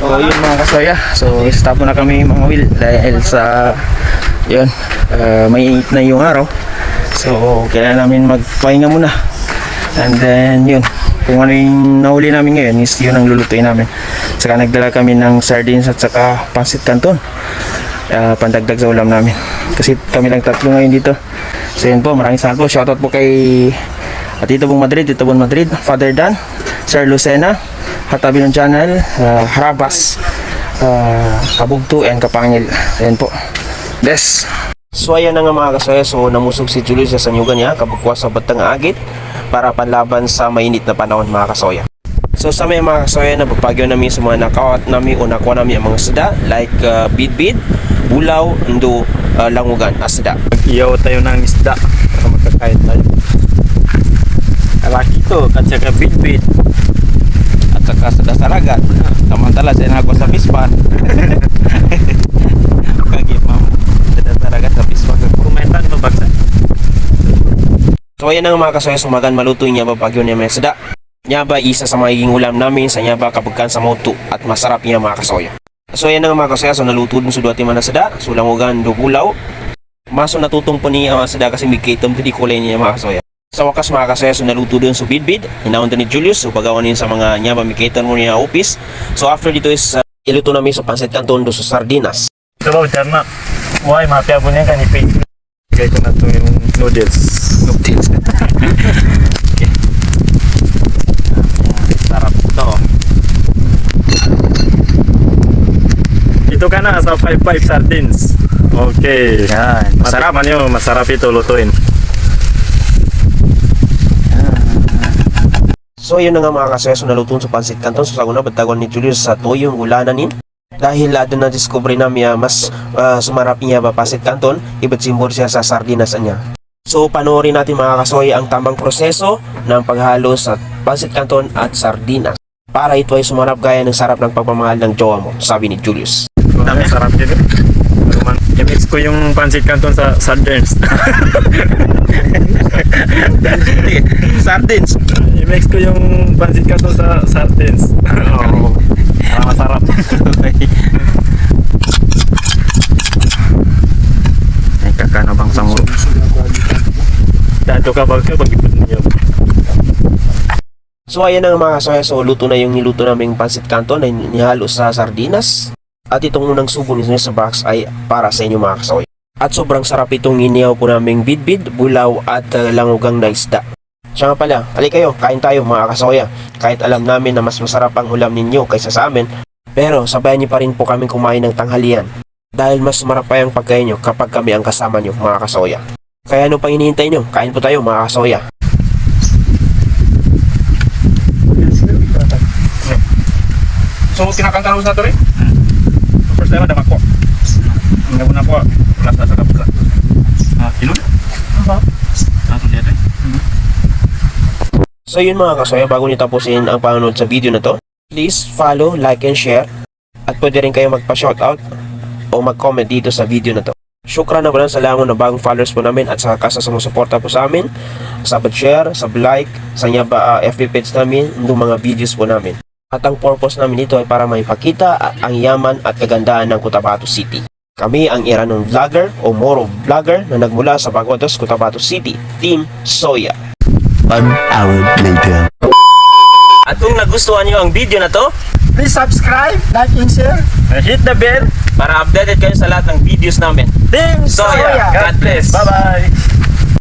So yun mga kasoya. So stop muna kami mga will dahil sa yun uh, may init na yung araw. So kailangan namin magpahinga muna. And then yun kung ano yung nahuli namin ngayon is yun ang lulutuin namin. Saka nagdala kami ng sardines at saka pansit canton. Uh, pandagdag sa ulam namin. Kasi kami lang tatlo ngayon dito. So yun po, maraming salamat po. Shoutout po kay at Tito Bong Madrid, Tito Bong Madrid, Father Dan, Sir Lucena, Hatabi ng Channel, uh, Harabas, uh, Kabugto, and Kapangil. Ayan po. Des. So ayan na nga mga kasaya, so namusog si Julius sa sanyugan niya, kabukwas sa batang agit, para panlaban sa mainit na panahon mga kasoya. So sa may mga kasoya na papagyo namin sa mga nakawat namin o nakuha namin ang mga sada like uh, bidbid, bulaw, ndo, uh, langugan, asda. Iyaw tayo ng isda para magkakain tayo. Kalaki to, at saka bitbit. Saragat. Samantala sa ako sa pispan. Kagi ma'am. Sada saragat sa pispan. Kumentan mo bagsa. So ayan ang mga kasoya sumagan maluto niya ba pagyo niya may sada. Nya ba isa sa magiging ulam namin sa nya ba kapagkan sa moto at masarap niya mga kasoya. So ayan ang mga kasoya so naluto dun sa duwati man na sada. So langugan do bulaw. Maso natutong po niya ang sada kasi may kitom hindi kulay niya mga kasoya. Sa wakas mga kasoya so naluto dun sa bidbid. Hinaon ni Julius so pagawan niya sa mga may kitom mo niya office. So after dito is uh, iluto namin sa pansit canton do sa sardinas. Ito ba, dyan na. Why, mapia po niya kanipin. Bigay ko na ito yung noodles. Noodles. Sarap ito. Ito ka na sa 5-5 sardines. Okay. Yan, Masarap man yun. Masarap ito lutuin. So yun na nga mga kaseso na lutuan sa pansit canton so saguna batagon ni Julius sa toyong ulanan nin dahil uh, doon na discovery na niya mas ah, sumarap niya ba pansit canton iba't simbol siya sa sardinas niya. So panoorin natin mga kasoy ang tamang proseso ng paghalo sa pansit canton at sardinas para ito ay sumarap gaya ng sarap ng pagmamahal ng jowa mo, sabi ni Julius. Dami. Sarap man, i-mix ko yung pancit canton sa sardines. Sardines! i-mix ko yung pancit canton sa sardines. Oo. Para masarap. Ay kakana bang sanguro? Dado ka ba ka pag niyo. So ayan na nga mga kasoy, so luto na yung niluto naming pansit canton na nihalo sa sardinas. At itong unang subo niya sa box ay para sa inyo mga kasoy. At sobrang sarap itong inihaw po naming bidbid, bulaw at uh, langugang na isda. Siya nga pala, alay kayo, kain tayo mga kasoya. Kahit alam namin na mas masarap ang ulam ninyo kaysa sa amin, pero sabayan niyo pa rin po kami kumain ng tanghalian. Dahil mas sumarap pa yung pagkain nyo kapag kami ang kasama nyo mga kasoya. Kaya ano pang hinihintay nyo? Kain po tayo mga kasoya. So, kinakanta ito rin? First time, damak ko. Hindi mo na po. Wala sa sarap ka. Ah, inon? Ano? Ah, ito dito. So yun mga kasoya, bago niyo tapusin ang panonood sa video na to, please follow, like, and share. At pwede rin kayo magpa-shoutout o mag-comment dito sa video na to. Syukran na pala sa langon na bagong followers po namin at sa kasa sumusuporta po sa amin, sa share, sa like, sa nyaba uh, FB page namin, ng mga videos po namin. At ang purpose namin dito ay para maipakita ang yaman at kagandahan ng Cotabato City. Kami ang Iranong vlogger o Moro vlogger na nagmula sa Baguados, Cotabato City, Team Soya. One hour later. At kung nagustuhan nyo ang video na to, Please subscribe, like, and share. And hit the bell. para updated kayo sa lahat ng videos namin. Team Soya, Soya. God bless. Bye-bye.